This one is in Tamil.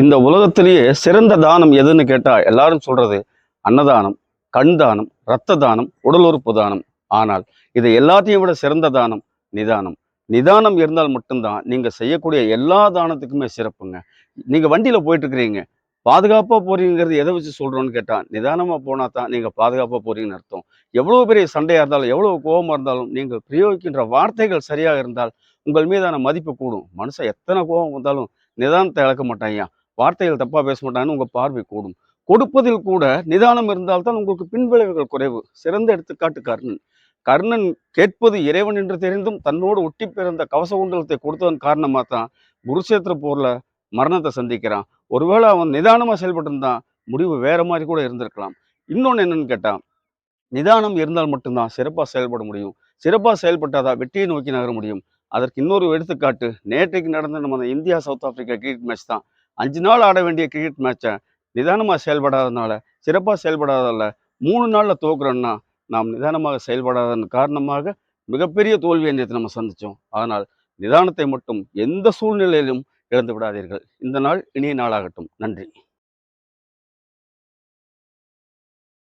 இந்த உலகத்திலேயே சிறந்த தானம் எதுன்னு கேட்டால் எல்லாரும் சொல்றது அன்னதானம் கண் தானம் இரத்த தானம் உடல் உறுப்பு தானம். ஆனால் இதை எல்லாத்தையும் விட சிறந்த தானம் நிதானம். நிதானம் இருந்தால் மட்டும்தான் நீங்கள் செய்யக்கூடிய எல்லா தானத்துக்குமே சிறப்புங்க. நீங்கள் வண்டியில் போயிட்டுருக்கிறீங்க. பாதுகாப்பாக பாதுகாப்பா போறீங்கிறது எதை வச்சு சொல்கிறோன்னு கேட்டால் நிதானமாக போனால் தான் நீங்கள் பாதுகாப்பாக போகிறீங்கன்னு அர்த்தம். எவ்வளோ பெரிய சண்டையாக இருந்தாலும் எவ்வளோ கோபமாக இருந்தாலும் நீங்கள் பிரயோகிக்கின்ற வார்த்தைகள் சரியாக இருந்தால் உங்கள் மீதான மதிப்பு கூடும். மனுஷன் எத்தனை கோபம் வந்தாலும் நிதானத்தை இழக்க மாட்டாங்க வார்த்தைகள் தப்பாக பேச மாட்டாங்கன்னு உங்கள் பார்வை கூடும். கொடுப்பதில் கூட நிதானம் இருந்தால்தான் உங்களுக்கு பின்விளைவுகள் குறைவு. சிறந்த எடுத்துக்காட்டு கர்ணன். கர்ணன் கேட்பது இறைவன் என்று தெரிந்தும் தன்னோடு ஒட்டி பிறந்த கவச குண்டலத்தை கொடுத்ததன் காரணமாக தான் குருஷேத்திர போர்ல மரணத்தை சந்திக்கிறான். ஒருவேளை அவன் நிதானமாக செயல்பட்டிருந்தான் முடிவு வேற மாதிரி கூட இருந்திருக்கலாம். இன்னொன்னு என்னன்னு கேட்டான் நிதானம் இருந்தால் மட்டும்தான் சிறப்பாக செயல்பட முடியும். சிறப்பாக செயல்பட்டாதான் வெற்றியை நோக்கி நகர முடியும். அதற்கு இன்னொரு எடுத்துக்காட்டு நேற்றைக்கு நடந்த நம்ம அந்த India South Africa cricket match தான். அஞ்சு நாள் ஆட வேண்டிய கிரிக்கெட் மேட்சை நிதானமாக செயல்படாதனால சிறப்பாக செயல்படாததால மூணு நாளில் தோக்குறோன்னா நாம் நிதானமாக செயல்படாததன் காரணமாக மிகப்பெரிய தோல்வியை நேற்று நம்ம சந்தித்தோம் ஆனால் நிதானத்தை மட்டும் எந்த சூழ்நிலையிலும் இழந்து விடாதீர்கள். இந்த நாள் இனிய நாளாகட்டும். நன்றி.